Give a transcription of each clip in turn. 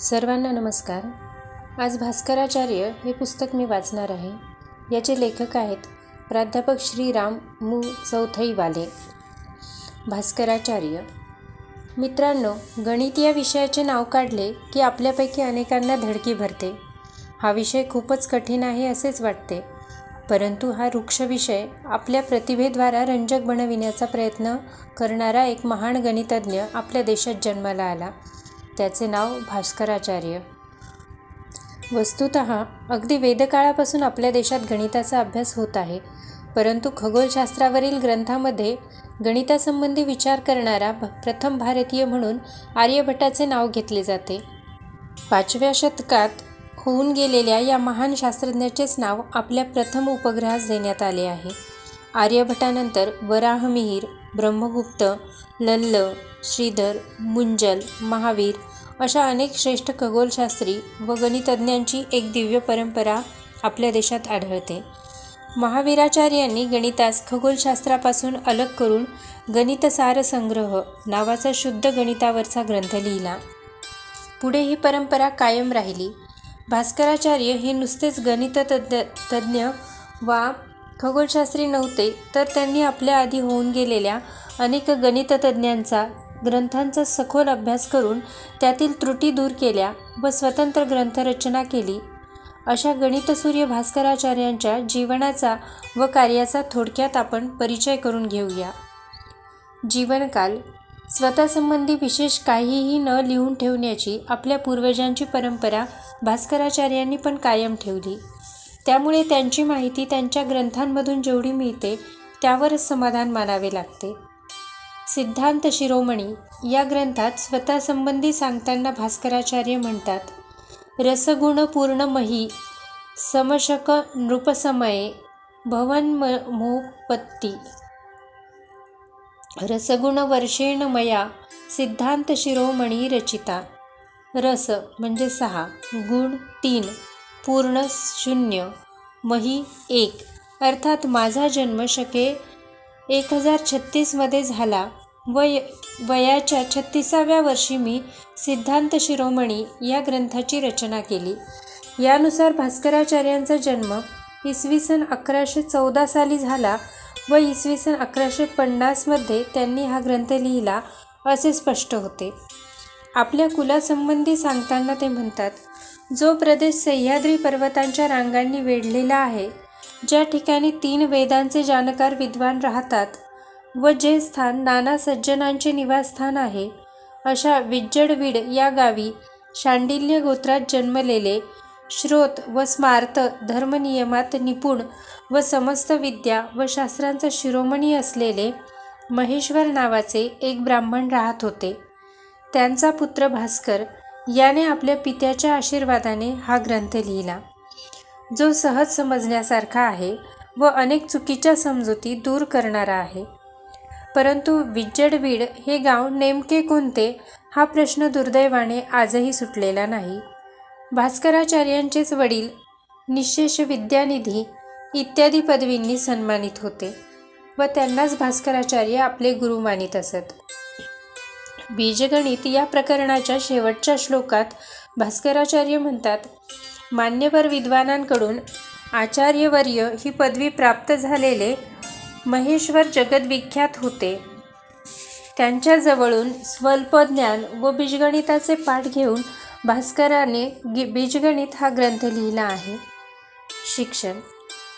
सर्वांना नमस्कार. आज भास्कराचार्य हे पुस्तक मी वाचणार आहे. याचे लेखक आहेत प्राध्यापक श्रीराम मु. चौथईवाले. भास्कराचार्य मित्रांनो गणित या विषयाचे नाव काढले की आपल्यापैकी अनेकांना धडकी भरते. हा विषय खूपच कठीण आहे असेच वाटते. परंतु हा वृक्ष विषय आपल्या प्रतिभेद्वारा रंजक बनविण्याचा प्रयत्न करणारा एक महान गणितज्ञ आपल्या देशात जन्माला आला. त्याचे नाव भास्कराचार्य. वस्तुत अगदी वेदकाळापासून आपल्या देशात गणिताचा अभ्यास होत आहे परंतु खगोलशास्त्रावरील ग्रंथामध्ये गणितासंबंधी विचार करणारा प्रथम भारतीय म्हणून आर्यभट्टाचे नाव घेतले जाते. पाचव्या शतकात होऊन गेलेल्या या महान शास्त्रज्ञाचेच नाव आपल्या प्रथम उपग्रहास देण्यात आले आहे. आर्यभट्टानंतर वराहमिहीर ब्रह्मगुप्त लल्ल श्रीधर मुंजल महावीर अशा अनेक श्रेष्ठ खगोलशास्त्री व गणितज्ञांची एक दिव्य परंपरा आपल्या देशात आढळते. महावीराचार्यांनी गणितास खगोलशास्त्रापासून अलग करून गणितसार संग्रह नावाचा शुद्ध गणितावरचा ग्रंथ लिहिला. पुढे ही परंपरा कायम राहिली. भास्कराचार्य हे नुसतेच गणिततज्ञ तज्ज्ञ वा खगोलशास्त्री नव्हते तर त्यांनी आपल्या आधी होऊन गेलेल्या अनेक गणिततज्ञांचा ग्रंथांचा सखोल अभ्यास करून त्यातील त्रुटी दूर केल्या व स्वतंत्र ग्रंथरचना केली. अशा गणितसूर्य भास्कराचार्यांच्या जीवनाचा व कार्याचा थोडक्यात आपण परिचय करून घेऊया. जीवनकाल स्वतःसंबंधी विशेष काहीही न लिहून ठेवण्याची आपल्या पूर्वजांची परंपरा भास्कराचार्यांनी पण कायम ठेवली. त्यामुळे त्यांची माहिती त्यांच्या ग्रंथांमधून जेवढी मिळते त्यावरच समाधान मानावे लागते. सिद्धांत शिरोमणी या ग्रंथात स्वतःसंबंधी सांगताना भास्कराचार्य म्हणतात रसगुणपूर्ण मही समशक नृपसमये भवन रसगुणवर्षेण रसगुण वर्षेण मया सिद्धांत शिरोमणी रचिता. रस म्हणजे सहा गुण तीन पूर्ण शून्य मही एक. अर्थात माझा जन्म शके एक हजार छत्तीसमध्ये झाला. वय वयाच्या छत्तीसाव्या वर्षी मी सिद्धांत शिरोमणी या ग्रंथाची रचना केली. यानुसार भास्कराचार्यांचा जन्म इसवी सन अकराशे चौदा साली झाला व इसवी सन अकराशे पन्नासमध्ये त्यांनी हा ग्रंथ लिहिला असे स्पष्ट होते. आपल्या कुलासंबंधी सांगताना ते म्हणतात जो प्रदेश सह्याद्री पर्वतांच्या रांगांनी वेढलेला आहे ज्या ठिकाणी तीन वेदांचे जाणकार विद्वान राहतात व जे स्थान नाना सज्जनांचे निवासस्थान आहे अशा विज्जडवीड या गावी शांडिल्य गोत्रात जन्मलेले श्रोत व स्मार्त धर्मनियमात निपुण व समस्त विद्या व शास्त्रांचा शिरोमणी असलेले महेश्वर नावाचे एक ब्राह्मण राहत होते. त्यांचा पुत्र भास्कर याने आपल्या पित्याच्या आशीर्वादाने हा ग्रंथ लिहिला. जो सहज समजण्यासारखा आहे व अनेक चुकीच्या समजुती दूर करणारा आहे. परंतु विज्जडवीड हे गाव नेमके कोणते हा प्रश्न दुर्दैवाने आजही सुटलेला नाही. भास्कराचार्यांचेच वडील निशेष विद्यानिधी इत्यादी पदवींनी सन्मानित होते व त्यांनाच भास्कराचार्य आपले गुरु मानित असत. बीजगणित या प्रकरणाच्या शेवटच्या श्लोकात भास्कराचार्य म्हणतात मान्यवर विद्वानांकडून आचार्यवर्य ही पदवी प्राप्त झालेले महेश्वर जगद्विख्यात होते. त्यांच्याजवळून स्वल्प ज्ञान व बीजगणिताचे पाठ घेऊन भास्कराने गी बीजगणित हा ग्रंथ लिहिला आहे. शिक्षण.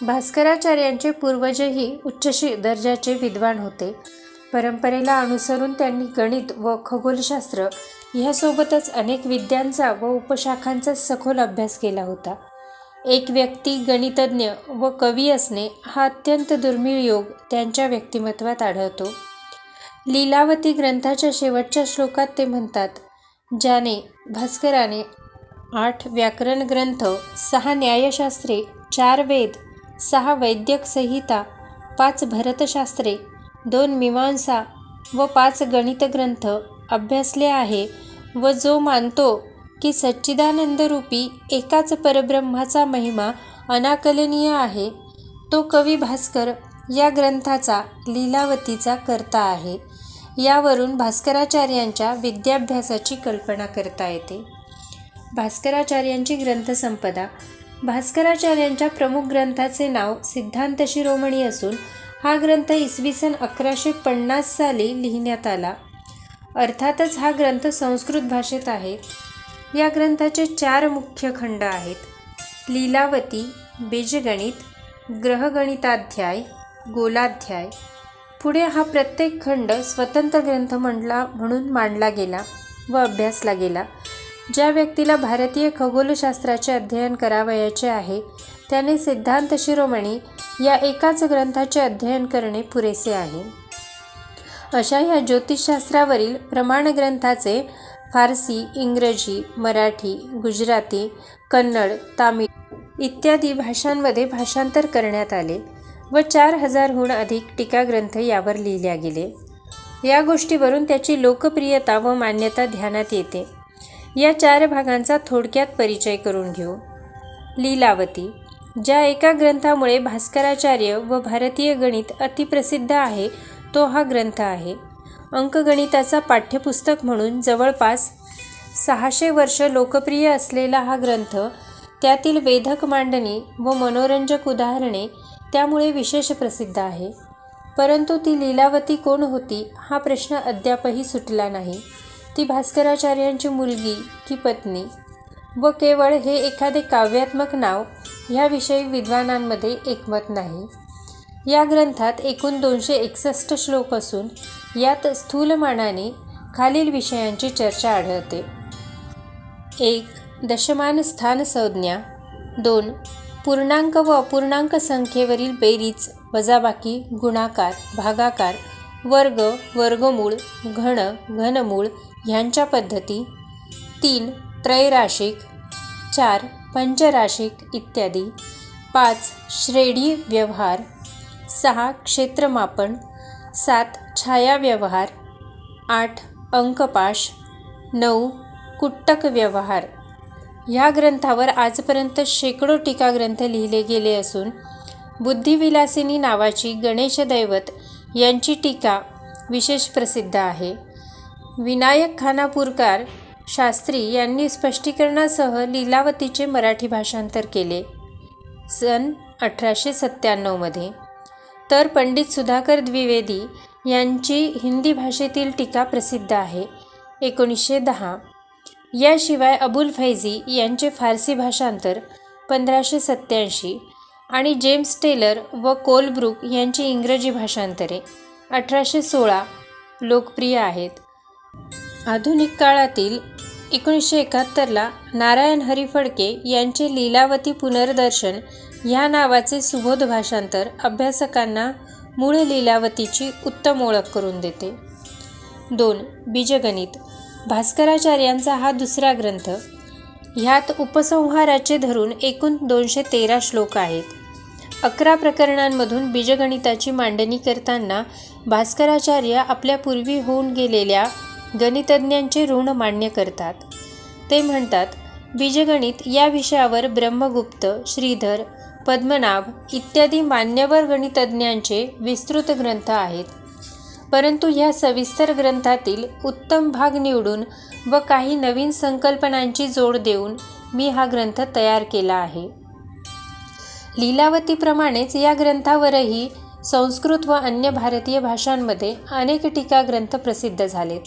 भास्कराचार्यांचे पूर्वजही उच्च दर्जाचे विद्वान होते. परंपरेला अनुसरून त्यांनी गणित व खगोलशास्त्र ह्यासोबतच अनेक विद्यांचा व उपशाखांचा सखोल अभ्यास केला होता. एक व्यक्ती गणितज्ञ व कवी असणे हा अत्यंत दुर्मिळ योग त्यांच्या व्यक्तिमत्वात आढळतो. लीलावती ग्रंथाच्या शेवटच्या श्लोकात ते म्हणतात ज्याने भास्कराने आठ व्याकरण ग्रंथ सहा न्यायशास्त्रे चार वेद सहा वैद्यक संहिता पाच भरतशास्त्रे दोन मीमांसा व पाच गणित ग्रंथ अभ्यासले आहे व जो मानतो की सच्चिदानंदरूपी एकाच परब्रह्माचा महिमा अनाकलनीय आहे. तो कवी भास्कर या ग्रंथाचा लीलावतीचा करता आहे. यावरून भास्कराचार्यांच्या विद्याभ्यासाची कल्पना करता येते. भास्कराचार्यांची ग्रंथसंपदा. भास्कराचार्यांच्या प्रमुख ग्रंथाचे नाव सिद्धांत शिरोमणी असून हा ग्रंथ इसवी सन अकराशे पन्नास साली लिहिण्यात आला. अर्थातच हा ग्रंथ संस्कृत भाषेत आहे. या ग्रंथाचे चार मुख्य खंड आहेत. लीलावती बीजगणित ग्रहगणिताध्याय गोलाध्याय. पुढे हा प्रत्येक खंड स्वतंत्र ग्रंथ म्हणला म्हणून मांडला गेला व अभ्यासला गेला. ज्या व्यक्तीला भारतीय खगोलशास्त्राचे अध्ययन करावयाचे आहे त्याने सिद्धांत शिरोमणी या एकाच ग्रंथाचे अध्ययन करणे पुरेसे आहे. अशा या ज्योतिषशास्त्रावरील प्रमाण ग्रंथाचे फारसी इंग्रजी मराठी गुजराती कन्नड तामिळ इत्यादी भाषांमध्ये भाषांतर करण्यात आले व चार हजारहून अधिक टीकाग्रंथ यावर लिहिल्या गेले. या गोष्टीवरून त्याची लोकप्रियता व मान्यता ध्यानात येते. या चार भागांचा थोडक्यात परिचय करून घेऊ. लीलावती ज्या एका ग्रंथामुळे भास्कराचार्य व भारतीय गणित अतिप्रसिद्ध आहे तो हा ग्रंथ आहे. अंकगणिताचा पाठ्यपुस्तक म्हणून जवळपास सहाशे वर्ष लोकप्रिय असलेला हा ग्रंथ त्यातील वेधक मांडणी व मनोरंजक उदाहरणे त्यामुळे विशेष प्रसिद्ध आहे. परंतु ती लीलावती कोण होती हा प्रश्न अद्यापही सुटला नाही. ती भास्कराचार्यांची मुलगी की पत्नी व केवळ हे एखादे काव्यात्मक नाव ह्याविषयी विद्वानांमध्ये एकमत नाही. या ग्रंथात एकूण दोनशे एकसष्ट श्लोक असून यात स्थूलमानाने खालील विषयांची चर्चा आढळते. एक दशमान स्थान संज्ञा. दोन पूर्णांक व अपूर्णांक संख्येवरील बेरीज वजाबाकी गुणाकार भागाकार वर्ग वर्गमूळ घन घनमूळ ह्यांच्या पद्धती. तीन त्रैराशिक. चार पंचराशिक इत्यादी. पाच श्रेणी व्यवहार. सहा क्षेत्रमापन सात छाया व्यवहार आठ अंकपाश नऊ कुट्टक व्यवहार ह्या ग्रंथावर आजपर्यंत शेकडो टीकाग्रंथ लिहिले गेले असून बुद्धिविलासिनी नावाची गणेश दैवत यांची टीका विशेष प्रसिद्ध आहे. विनायक खानापूरकार शास्त्री यांनी स्पष्टीकरणासह लीलावतीचे मराठी भाषांतर केले. सन अठराशे सत्त्याण्णवमध्ये तर पंडित सुधाकर द्विवेदी यांची हिंदी भाषेतील टीका प्रसिद्ध आहे. एकोणीसशे दहा. याशिवाय अबुल फैझी यांचे फारसी भाषांतर पंधराशे सत्त्याऐंशी आणि जेम्स टेलर व कोलब्रुक यांची इंग्रजी भाषांतरे अठराशे सोळा लोकप्रिय आहेत. आधुनिक काळातील एकोणीसशे एकाहत्तरला नारायण हरी फडके यांचे लीलावती पुनर्दर्शन ह्या नावाचे सुबोध भाषांतर अभ्यासकांना मूळ लीलावतीची उत्तम ओळख करून देते. दोन बीजगणित. भास्कराचार्यांचा हा दुसरा ग्रंथ ह्यात उपसंहाराचे धरून एकूण दोनशे तेरा श्लोक आहेत. अकरा प्रकरणांमधून बीजगणिताची मांडणी करताना भास्कराचार्य आपल्या पूर्वी होऊन गेलेल्या गणितज्ञांचे ऋण मान्य करतात. ते म्हणतात बीजगणित या विषयावर ब्रह्मगुप्त श्रीधर पद्मनाभ इत्यादी मान्यवर गणितज्ञांचे विस्तृत ग्रंथ आहेत. परंतु ह्या सविस्तर ग्रंथातील उत्तम भाग निवडून व काही नवीन संकल्पनांची जोड देऊन मी हा ग्रंथ तयार केला आहे. लीलावतीप्रमाणेच या ग्रंथावरही संस्कृत व अन्य भारतीय भाषांमध्ये अनेक टीका ग्रंथ प्रसिद्ध झालेत.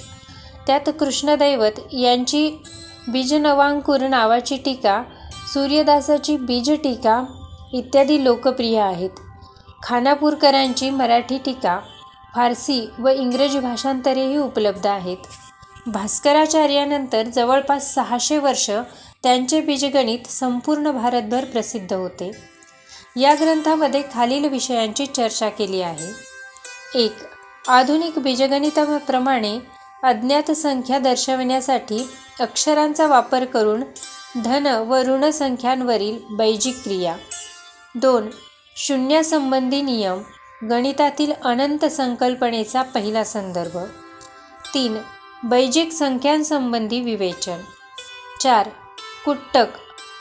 त्यात कृष्णदैवत यांची बीजनवांकुर नावाची टीका सूर्यदासाची बीज टीका इत्यादी लोकप्रिय आहेत. खानापूरकरांची मराठी टीका फारसी व इंग्रजी भाषांतरेही उपलब्ध आहेत. भास्कराचार्यानंतर जवळपास सहाशे वर्ष त्यांचे बीजगणित संपूर्ण भारतभर प्रसिद्ध होते. या ग्रंथामध्ये खालील विषयांची चर्चा केली आहे. एक आधुनिक बीजगणिताप्रमाणे अज्ञात संख्या दर्शवण्यासाठी अक्षरांचा वापर करून धन व ऋण संख्यांवरील बैजिक क्रिया. दोन. शून्यासंबंधी नियम गणितातील अनंत संकल्पनेचा पहिला संदर्भ. तीन. बैजिक संख्यांसंबंधी विवेचन. चार. कुट्टक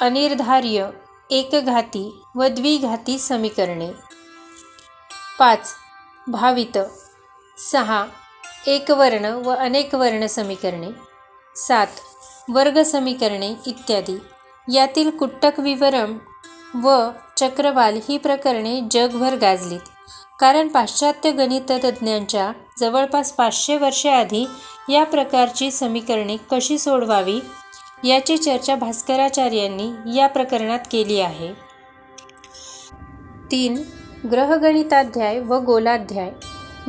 अनिर्धार्य एकघाती व द्विघाती समीकरणे. पाच. भावित. सहा. एकवर्ण व अनेक वर्ण समीकरणे. सात. वर्ग समीकरणे इत्यादी. यातील कुट्टक विवरण व चक्रवाल ही प्रकरणे जगभर गाजलीत. कारण पाश्चात्य गणिततज्ज्ञांच्या जवळपास पाचशे वर्षे आधी या प्रकारची समीकरणे कशी सोडवावी? याची चर्चा भास्कराचार्यांनी या प्रकरणात केली आहे. तीन. ग्रहगणिताध्याय व गोलाध्याय.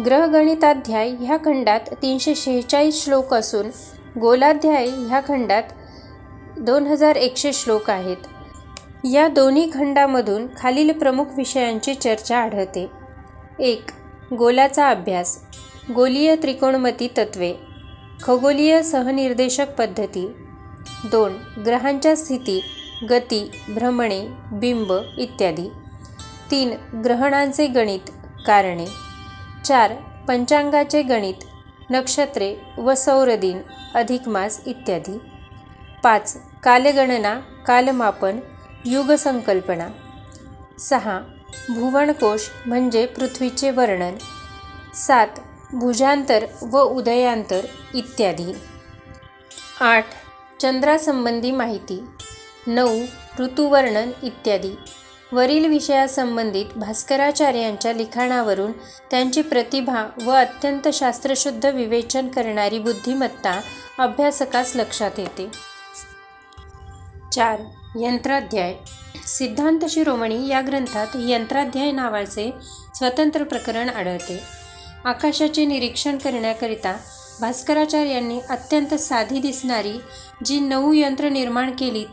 ग्रहगणिताध्याय ह्या खंडात तीनशे शेहेचाळीस श्लोक असून गोलाध्याय ह्या खंडात दोन हजार एकशे श्लोक आहेत. या दोन्ही खंडामधून खालील प्रमुख विषयांची चर्चा आढळते. एक गोलाचा अभ्यास. गोलीय त्रिकोणमती तत्वे खगोलीय सहनिर्देशक पद्धती. दोन ग्रहांच्या स्थिती गती भ्रमणे बिंब इत्यादी. तीन ग्रहणांचे गणित कारणे. चार पंचांगाचे गणित नक्षत्रे व सौरदिन अधिक मास इत्यादी. पाच कालगणना कालमापन युगसंकल्पना. सहा. भुवनकोश म्हणजे पृथ्वीचे वर्णन. सात. भुजांतर व उदयांतर इत्यादी. आठ. चंद्रासंबंधी माहिती. नऊ. ऋतुवर्णन इत्यादी. वरील विषयासंबंधित भास्कराचार्यांच्या लिखाणावरून त्यांची प्रतिभा व अत्यंत शास्त्रशुद्ध विवेचन करणारी बुद्धिमत्ता अभ्यासकास लक्षात येते. चार. यंत्राध्याय. सिद्धांत शिरोमणी या ग्रंथात यंत्राध्याय नावाचे स्वतंत्र प्रकरण आढळते. आकाशाचे निरीक्षण करण्याकरिता भास्कराचार्यांनी अत्यंत साधी दिसणारी जी नऊ यंत्र निर्माण केलीत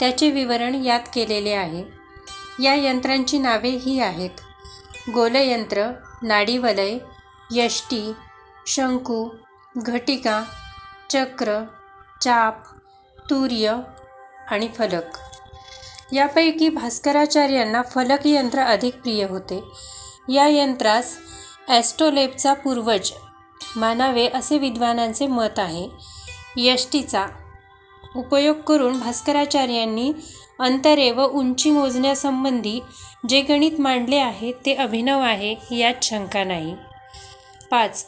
त्याचे विवरण यात केलेले आहे. या यंत्रांची नावे ही आहेत. गोलयंत्र नाडीवलय यष्टी शंकू घटिका चक्र चाप तूर्य आणि फलक. यापैकी भास्कराचार्यांना फलक यंत्र अधिक प्रिय होते. या यंत्रास ॲस्ट्रोलेपचा पूर्वज मानावे असे विद्वानांचे मत आहे. यष्टीचा उपयोग करून भास्कराचार्यांनी अंतरे व उंची मोजण्यासंबंधी जे गणित मांडले आहे ते अभिनव आहे यात शंका नाही. पाच.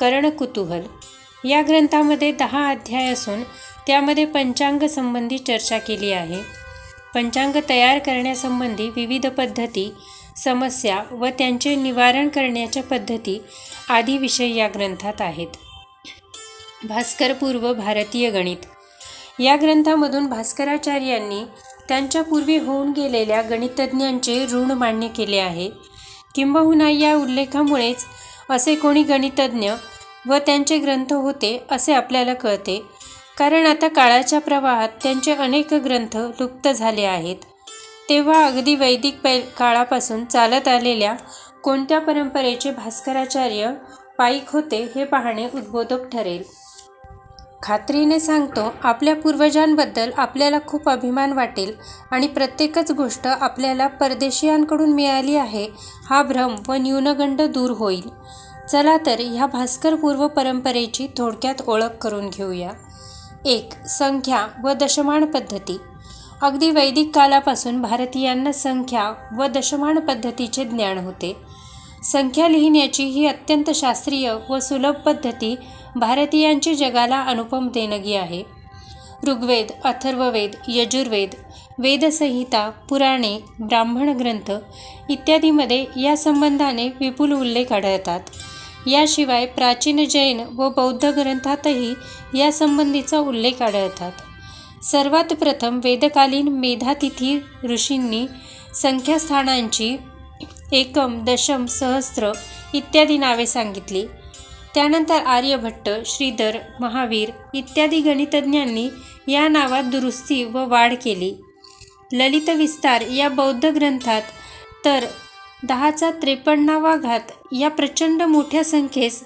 कर्णकुतूहल या ग्रंथामध्ये दहा अध्याय असून त्यामध्ये पंचांग संबंधी चर्चा केली आहे. पंचांग तयार करण्यासंबंधी विविध पद्धती समस्या व त्यांचे निवारण करण्याच्या पद्धती आदी विषय या ग्रंथात आहेत. भास्करपूर्व भारतीय गणित. या ग्रंथामधून भास्कराचार्यांनी त्यांच्या पूर्वी होऊन गेलेल्या गणितज्ञांचे ऋण मान्य केले आहे. किंबहुना या उल्लेखामुळेच असे कोणी गणितज्ञ व त्यांचे ग्रंथ होते असे आपल्याला कळते. कारण आता काळाच्या प्रवाहात त्यांचे अनेक ग्रंथ लुप्त झाले आहेत. तेव्हा अगदी वैदिक पै काळापासून चालत आलेल्या कोणत्या परंपरेचे भास्कराचार्य पाईक होते हे पाहणे उद्बोधक ठरेल. खात्रीने सांगतो आपल्या पूर्वजांबद्दल आपल्याला खूप अभिमान वाटेल आणि प्रत्येकच गोष्ट आपल्याला परदेशीयांकडून मिळाली आहे हा भ्रम व न्यूनगंड दूर होईल. चला तर ह्या भास्कर पूर्व परंपरेची थोडक्यात ओळख करून घेऊया. एक संख्या व दशमान पद्धती. अगदी वैदिक कालापासून भारतीयांना संख्या व दशमान पद्धतीचे ज्ञान होते. संख्या लिहिण्याची ही अत्यंत शास्त्रीय व सुलभ पद्धती भारतीयांची जगाला अनुपम देणगी आहे. ऋग्वेद अथर्ववेद यजुर्वेद वेदसंहिता पुराणे ब्राह्मण ग्रंथ इत्यादीमध्ये या संबंधाने विपुल उल्लेख आढळतात. याशिवाय प्राचीन जैन व बौद्ध ग्रंथातही यासंबंधीचा उल्लेख आढळतात. सर्वात प्रथम वेदकालीन मेधातिथी ऋषींनी संख्यास्थानांची एकम दशम सहस्त्र इत्यादी नावे सांगितली. त्यानंतर आर्यभट्ट श्रीधर महावीर इत्यादी गणितज्ञांनी या नावात दुरुस्ती व वाढ केली. ललित विस्तार या बौद्ध ग्रंथात तर दहाचा त्रेपन्नावा घात या प्रचंड मोठ्या संख्येस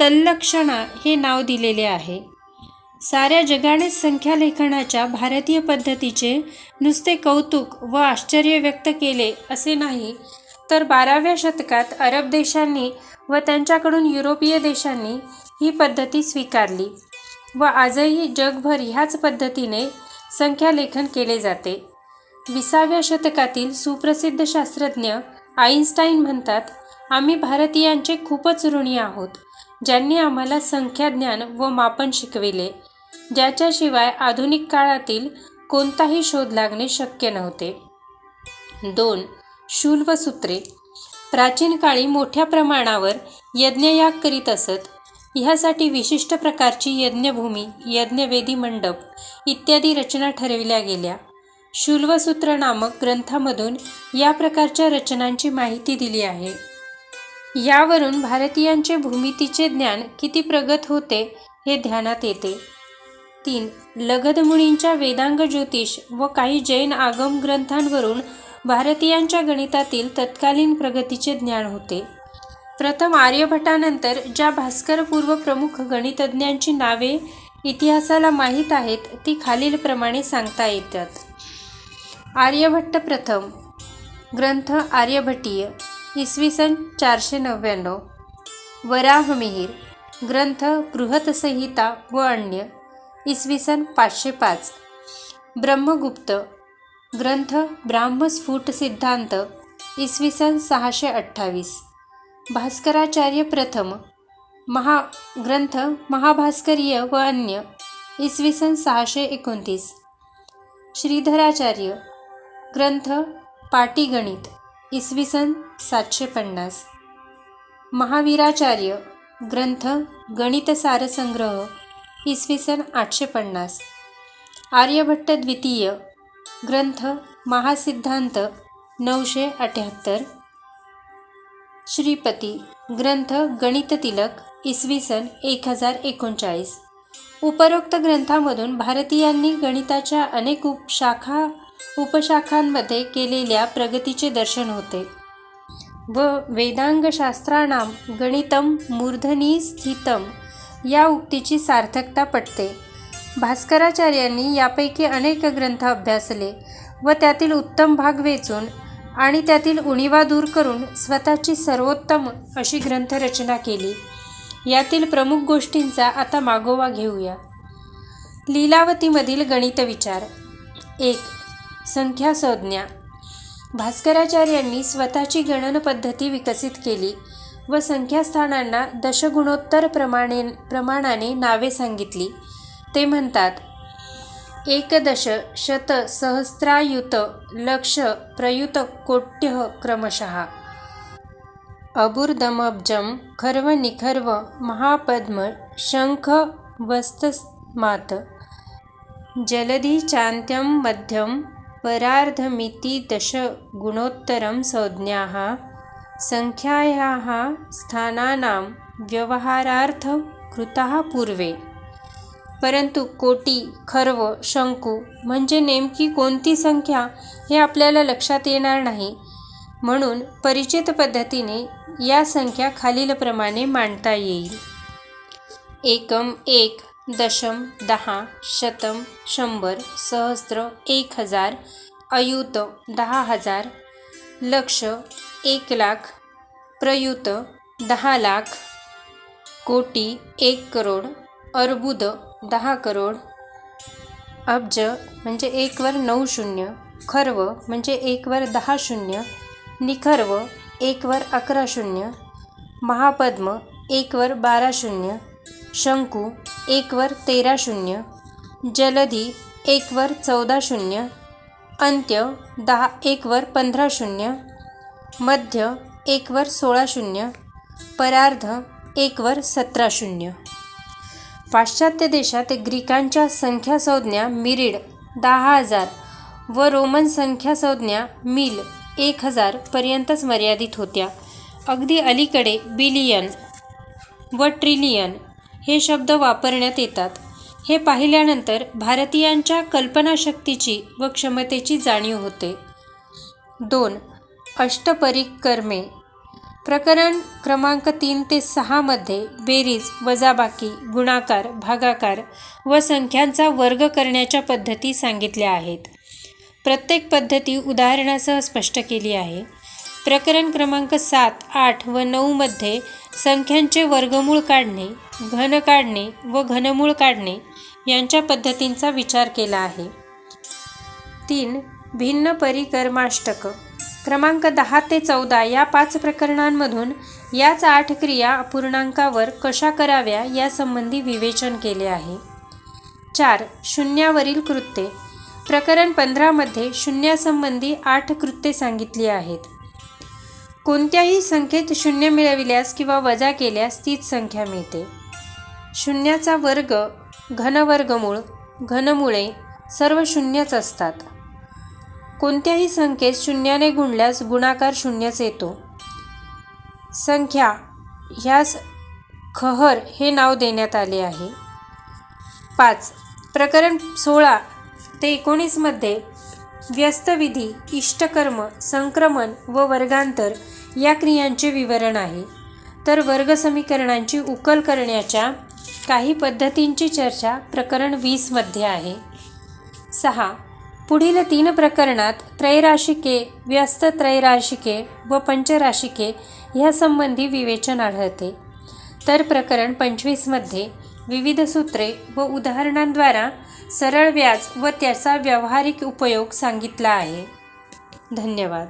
तल्लक्षणा हे नाव दिलेले आहे. साऱ्या जगाने संख्यालेखनाच्या भारतीय पद्धतीचे नुसते कौतुक व आश्चर्य व्यक्त केले असे नाही तर बाराव्या शतकात अरब देशांनी व त्यांच्याकडून युरोपीय देशांनी ही पद्धती स्वीकारली व आजही जगभर ह्याच पद्धतीने संख्यालेखन केले जाते. विसाव्या शतकातील सुप्रसिद्ध शास्त्रज्ञ आईन्स्टाईन म्हणतात आम्ही भारतीयांचे खूपच ऋणी आहोत ज्यांनी आम्हाला संख्याज्ञान व मापन शिकविले ज्याच्याशिवाय आधुनिक काळातील कोणताही शोध लागणे शक्य नव्हते. दोन शूल्वसूत्रे प्राचीन काळी मोठ्या प्रमाणावर यज्ञयाग करीत असत. ह्यासाठी विशिष्ट प्रकारची यज्ञभूमी यज्ञवेदी मंडप इत्यादी रचना ठरविल्या गेल्या. शूल्वसूत्र नामक ग्रंथामधून या प्रकारच्या रचनांची माहिती दिली आहे. यावरून भारतीयांचे भूमितीचे ज्ञान किती प्रगत होते हे ध्यानात येते. तीन लगदमुनींच्या वेदांग ज्योतिष व काही जैन आगम ग्रंथांवरून भारतीयांच्या गणितातील तत्कालीन प्रगतीचे ज्ञान होते. प्रथम आर्यभटानंतर ज्या भास्करपूर्व प्रमुख गणितज्ञांची नावे इतिहासाला माहीत आहेत ती खालीलप्रमाणे सांगता येतात. आर्यभट्ट प्रथम ग्रंथ आर्यभटीय इसवी सन चारशे नव्याण्णव. वराहमिहीर ग्रंथ बृहतसंहिता व अन्य इसवी सन पाचशे पाच. ब्रह्मगुप्त ग्रंथ ब्राह्मस्फुट सिद्धांत इसवी सन सहाशे अठ्ठावीस. भास्कराचार्य प्रथम महा ग्रंथ महाभास्करीय व अन्य इसवी सन सहाशे एकोणतीस. श्रीधराचार्य ग्रंथ पाटीगणित इसवी सन सातशे पन्नास. महावीराचार्य ग्रंथ गणितसारसंग्रह इसवी सन आठशे पन्नास. आर्यभट्ट द्वितीय ग्रंथ महासिद्धांत नऊशे अठ्याहत्तर. श्रीपती ग्रंथ गणित तिलक इसवी सन एक हजार एकोणचाळीस. उपरोक्त ग्रंथामधून भारतीयांनी गणिताच्या अनेक उपशाखा उपशाखांमध्ये केलेल्या प्रगतीचे दर्शन होते. व वेदांगशास्त्राणां गणितम मूर्धनी स्थितम या उक्तीची सार्थकता पटते. भास्कराचार्यांनी यापैकी अनेक ग्रंथ अभ्यासले व त्यातील उत्तम भाग वेचून आणि त्यातील उणीवा दूर करून स्वतःची सर्वोत्तम अशी ग्रंथरचना केली. यातील प्रमुख गोष्टींचा आता मागोवा घेऊया. लीलावतीमधील गणित विचार एक संख्या संज्ञा भास्कराचार्यांनी स्वतःची गणन पद्धती विकसित केली व संख्यास्थानांना दशगुणोत्तर प्रमाणे प्रमाणाने नावे सांगितली. ते म्हणतात एकदश शत सहस्रायुत लक्ष प्रयुत कोट्य क्रमशः. अबुर्दमब्जम खर्व निखर्व महापद्म शंख वस्तस्मात. जलधी चांत्यम मध्यम परार्धमिति दश गुणोत्तरं संज्ञाः। संख्यायाः स्थानानां व्यवहारार्थ कृताः पूर्वे। परंतु कोटी खर्व शंकू म्हणजे नेमकी कोणती संख्या हे आपल्याला लक्षात येणार नाही. म्हणून परिचित पद्धतीने या संख्या खालीलप्रमाणे मांडता येईल. एकम एक दशम दहा शतम शंभर सहस्त्र एक हजार अयुत दहा हजार लक्ष एक लाख प्रयुत दहा लाख कोटी एक करोड अर्बुद दहा करोड अब्ज म्हणजे एकवर नऊ शून्य खर्व म्हणजे एकवर दहा शून्य निखर्व एकवर अकरा शून्य महापद्म एकवर बारा शून्य शंकू एकवर तेरा शून्य जलधी एकवर चौदा शून्य अंत्य दहा एकवर पंधरा शून्य मध्य एकवर सोळा शून्य परार्ध एकवर सतरा शून्य. पाश्चात्य देशात ग्रीकांच्या संख्यासंज्ञा मिरिड दहा हजार व रोमन संख्यासंज्ञा मिल एक हजारपर्यंतच मर्यादित होत्या. अगदी अलीकडे बिलियन व ट्रिलियन हे शब्द वापरण्यात येतात. हे पाहिल्यानंतर भारतीयांच्या कल्पनाशक्तीची व क्षमतेची जाणीव होते. दोन. अष्टपरिकर्मे. प्रकरण क्रमांक तीन ते सहामध्ये बेरीज वजाबाकी गुणाकार भागाकार व संख्यांचा वर्ग करण्याच्या पद्धती सांगितल्या आहेत. प्रत्येक पद्धती उदाहरणासह स्पष्ट केली आहे. प्रकरण क्रमांक सात आठ व नऊमध्ये संख्यांचे वर्गमूळ काढणे घन काढणे व घनमूळ काढणे यांच्या पद्धतींचा विचार केला आहे. तीन भिन्न परिकर्माष्टक. क्रमांक दहा ते चौदा या पाच प्रकरणांमधून याच आठ क्रिया अपूर्णांकावर कशा कराव्या यासंबंधी विवेचन केले आहे. चार शून्यावरील कृत्ये. प्रकरण पंधरामध्ये शून्यासंबंधी आठ कृत्ये सांगितली आहेत. कोणत्याही संख्येत शून्य मिळविल्यास किंवा वजा केल्यास तीच संख्या मिळते. शून्याचा वर्ग घनवर्गमूळ घनमुळे सर्व शून्यच असतात. कोणत्याही संख्येत शून्याने गुणल्यास गुणाकार शून्यच येतो. संख्या ह्यास खहर हे नाव देण्यात आले आहे. पाच प्रकरण सोळा ते एकोणीसमध्ये व्यस्तविधी इष्टकर्म संक्रमण व वर्गांतर या क्रियांचे विवरण आहे. तर वर्गसमीकरणांची उकल करण्याच्या काही पद्धतींची चर्चा प्रकरण वीसमध्ये आहे. सहा. पुढील तीन प्रकरणात त्रैराशिके व्यस्त त्रैराशिके व पंचराशिके ह्यासंबंधी विवेचन आढळते. तर प्रकरण पंचवीसमध्ये विविध सूत्रे व उदाहरणांद्वारा सरळ व्याज व त्याचा व्यावहारिक उपयोग सांगितला आहे. धन्यवाद.